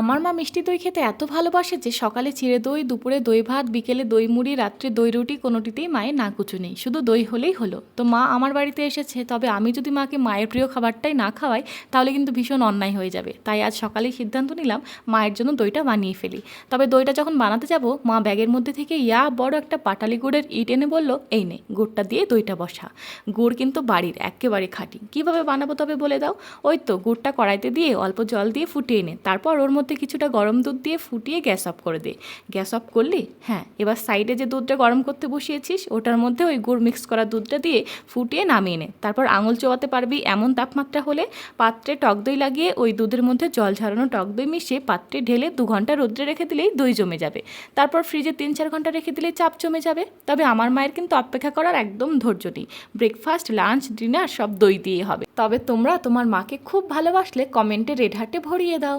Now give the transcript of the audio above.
আমার মা মিষ্টি দই খেতে এত ভালোবাসে যে সকালে চিড়ে দই, দুপুরে দই ভাত, বিকেলে দই মুড়ি, রাত্রে দই রুটি, কোনোটিতেই মায়ের না কুচু নেই। শুধু দই হলেই হলো। তো মা আমার বাড়িতে এসেছে, তবে আমি যদি মাকে মায়ের প্রিয় খাবারটাই না খাওয়াই, তাহলে কিন্তু ভীষণ অন্যায় হয়ে যাবে। তাই আজ সকালেই সিদ্ধান্ত নিলাম মায়ের জন্য দইটা বানিয়ে ফেলি। তবে দইটা যখন বানাতে যাব, মা ব্যাগের মধ্যে থেকে ইয়া বড় একটা পাটালি গুড়ের ইট এনে বলল, এই নে, গুড়টা দিয়ে দইটা বসা। গুড় কিন্তু বাড়ির একেবারে খাঁটি। কীভাবে বানাবো তবে বলে দাও? ওই তো, গুড়টা কড়াইতে দিয়ে অল্প জল দিয়ে ফুটিয়ে নে। তারপর ওর মধ্যে কিছুটা গরম দুধ দিয়ে ফুটিয়ে গ্যাস অফ করে দে। গ্যাস অফ করলি? হ্যাঁ এবার সাইডে যে দুধটা গরম করতে বসিয়েছিস, ওটার মধ্যে ওই গুড় মিক্স করা দুধটা দিয়ে ফুটিয়ে নামিয়ে নে। তারপর আঙুল চোয়াতে পারবি এমন তাপমাত্রা হলে পাত্রে টক দই লাগিয়ে ওই দুধের মধ্যে জল ঝরানো টক দই মিশিয়ে পাত্রে ঢেলে দু ঘণ্টা রোদ্রে রেখে দিলেই দই জমে যাবে। তারপর ফ্রিজে তিন চার ঘণ্টা রেখে দিলেই চাপ জমে যাবে। তবে আমার মায়ের কিন্তু অপেক্ষা করার একদম ধৈর্য নেই। ব্রেকফাস্ট, লাঞ্চ, ডিনার সব দই দিয়ে হবে। তবে তোমরা তোমার মাকে খুব ভালোবাসলে কমেন্টে রেড হার্টে ভরিয়ে দাও।